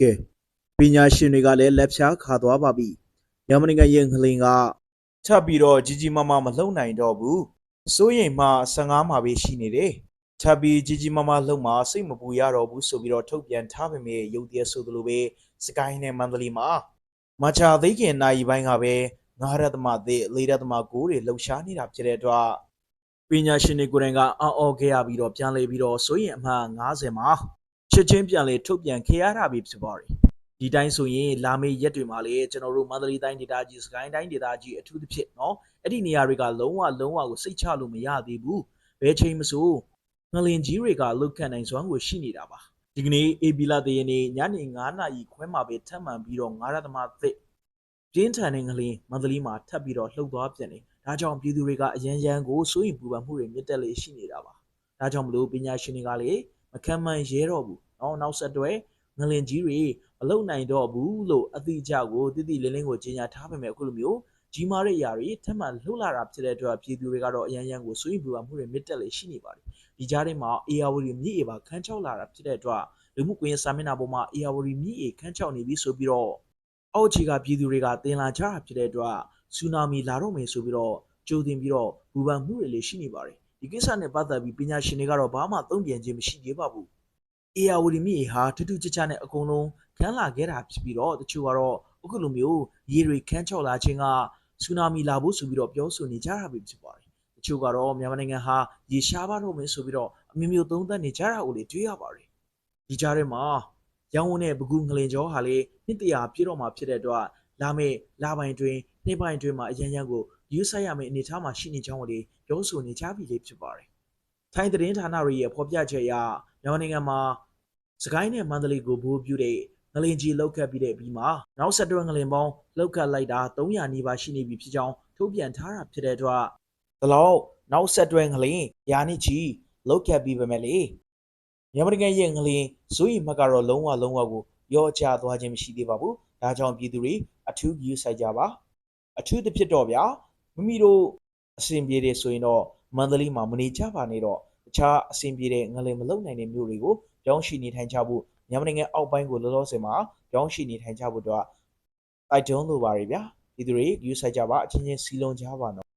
ကဲပညာရှင်တွေကလည်းလက်ဖြားခါသွားပါပြီမြန်မာနိုင်ငံရဲ့ငလင်ကထပ်ပြီးတော့ကြီးကြီးမားမားမလှုပ်နိုင်တော့ဘူးစိုးရိမ်မှ15မှာပဲရှိနေတယ်ထပ်ပြီးကြီးကြီးမားမားလှုပ်မှစိတ်မပူရတော့ဘူးဆိုပြီးတော့ထုတ်ပြန်ထားပေမဲ့ရုပ်တရက်ဆိုသလိုပဲစကိုင်းနဲ့မန္တလေးမှာမချာသိခင်နိုင်ပိုင်းကပဲ9ရက်သမသစ်4ရက်သမ9တွေလှုပ်ရှားနေတာဖြစ်တဲ့အတွက်ပညာရှင်တွေကိုယ်တိုင်ကအော်အော်ခဲ့ရပြီးတော့ပြန်လေပြီးတော့စိုးရိမ်အမှတ်90မှာ ချက်ချင်းပြန်လေထုတ်ပြန်ခဲ့ရတာပဲဖြစ်ပါတယ်။ဒီတိုင်းဆိုရင်လာမေးရက်တွေမှာလေကျွန်တော်တို့မန္တလေးတိုင်းဒေသကြီးစကိုင်းတိုင်းဒေသကြီးအထူးသဖြင့်เนาะအဲ့ဒီနေရာတွေကလုံးဝလုံးဝကိုစိတ်ချလို့မရသေးဘူး။ဘယ်ချိန်မဆိုငလင်ကြီးတွေကလုတ်ခတ်နိုင်စွမ်းကိုရှိနေတာပါ။ဒီကနေ့အေဘီလာတရနေ့ညနေ9နာရီခွဲမှာပဲထပ်မံပြီးတော့9ရသမသစ်ပြင်းထန်တဲ့ငလင်မန္တလေးမှာထပ်ပြီးတော့လှုပ်သွားပြန်တယ်။ဒါကြောင့်ပြည်သူတွေကအရန်ရန်ကိုစိုးရိမ်ပူပန်မှုတွေမြင့်တက်လေရှိနေတာပါ။ဒါကြောင့်မလို့ပညာရှင်တွေကလေမခံမှန်ရဲတော့ဘူး။ နော်နောက်ဆက်တွဲငလင်ကြီးတွေမလုံနိုင်တော့ဘူးလို့အတိအကျကိုတိတိလင်းလင်းကိုကြေညာထားပေမဲ့အခုလိုမျိုးကြီးမားတဲ့အရာတွေထပ်မံလှုပ်လာတာဖြစ်တဲ့အတွက်ပြည်သူတွေကတော့အရန်ရန်ကိုစိုးရိမ်ပူပန်မှုတွေမြင့်တက်လေရှိနေပါတယ်။ဒီကြားထဲမှာ ARD မြစ်အေပါခန်းချောက်လာတာဖြစ်တဲ့အတွက်လူမှုကွန်ရက်စာမျက်နှာပေါ်မှာ ARD မြစ်အေခန်းချောက်နေပြီဆိုပြီးတော့အောက်ခြေကပြည်သူတွေကတင်လာကြတာဖြစ်တဲ့အတွက်ဆူနာမီလာတော့မယ်ဆိုပြီးတော့ကြိုတင်ပြီးတော့ဘူပန်မှုတွေလည်းရှိနေပါတယ်။ဒီကိစ္စနဲ့ပတ်သက်ပြီးပညာရှင်တွေကတော့ဘာမှသုံးပြန်ခြင်းမရှိသေးပါဘူး။ ARD မြစ်အေဟာထူးထူးခြားခြားနဲ့အကုန်လုံးခန်းလာခဲ့တာဖြစ်ပြီးတော့တချို့ကတော့အခုလိုမျိုးရေတွေခန်းချောက်လာခြင်းကဆူနာမီလာဖို့ဆိုပြီးတော့ပြောဆိုနေကြတာပဲဖြစ်ပါတယ်။တချို့ကတော့မြန်မာနိုင်ငံဟာရေရှားပါတော့မယ်ဆိုပြီးတော့အမျိုးမျိုးသုံးသပ်နေကြတာကိုလည်းတွေ့ရပါတယ်။ဒီကြားထဲမှာရောင်းဝန်းတဲ့ဘကူငလင်ကျော်ဟာလေနှစ်တရာပြည့်တော့မှာဖြစ်တဲ့အတွက်လာမယ့်လပိုင်းတွင်နှစ်ပိုင်းတွင်မှာအရန်ရန်ကိုယူဆိုင်ရမယ့်အနေအထားမှာရှိနေကြောင်းကိုလေပြောဆိုနေကြပြီလေဖြစ်ပါတယ်။ထိုင်းသတင်းဌာနတွေရဲ့ဖော်ပြချက်အရမြန်မာနိုင်ငံမှာ စကိုင်းနဲ့မန္တလေးကိုဘူပြူတဲ့ငလင်ကြီးလောက်ခတ်ပြီးတဲ့ပြီးမှာနောက်ဆက်တွဲငလင်ပေါင်းလောက်ခတ်လိုက်တာ300နီးပါးရှိနေပြီဖြစ်ကြောင်းထုတ်ပြန်ထားတာဖြစ်တဲ့အတွက်ဒါလောက်နောက်ဆက်တွဲငလင်ရာနှစ်ချီလောက်ခတ်ပြီးပဲမဲ့လေမြန်မာနိုင်ငံရဲ့ငလင်ဇွေးမှတ်ကတော့လုံးဝလုံးဝကိုရော့ချသွားခြင်းမရှိသေးပါဘူးဒါကြောင့်ပြည်သူတွေအထူးဂရုစိုက်ကြပါအထူးသဖြင့်တော့ဗျာမိမိတို့အဆင်ပြေတယ်ဆိုရင်တော့မန္တလေးမှာမနေကြပါနဲ့တော့တခြားအဆင်ပြေတဲ့ငလင်မလုံနိုင်တဲ့မြို့တွေကို ပြောင်းရှိနေထိုင်ကြဖို့မြန်မာနိုင်ငံအောက်ပိုင်းကိုလောလောဆယ်မှာပြောင်းရှိနေထိုင်ကြဖို့တော့တိုက်တွန်းလိုပါတယ်ဗျာပြည်သူတွေဂရုစိုက်ကြပါအချင်းချင်းစီလုံးကြပါနော်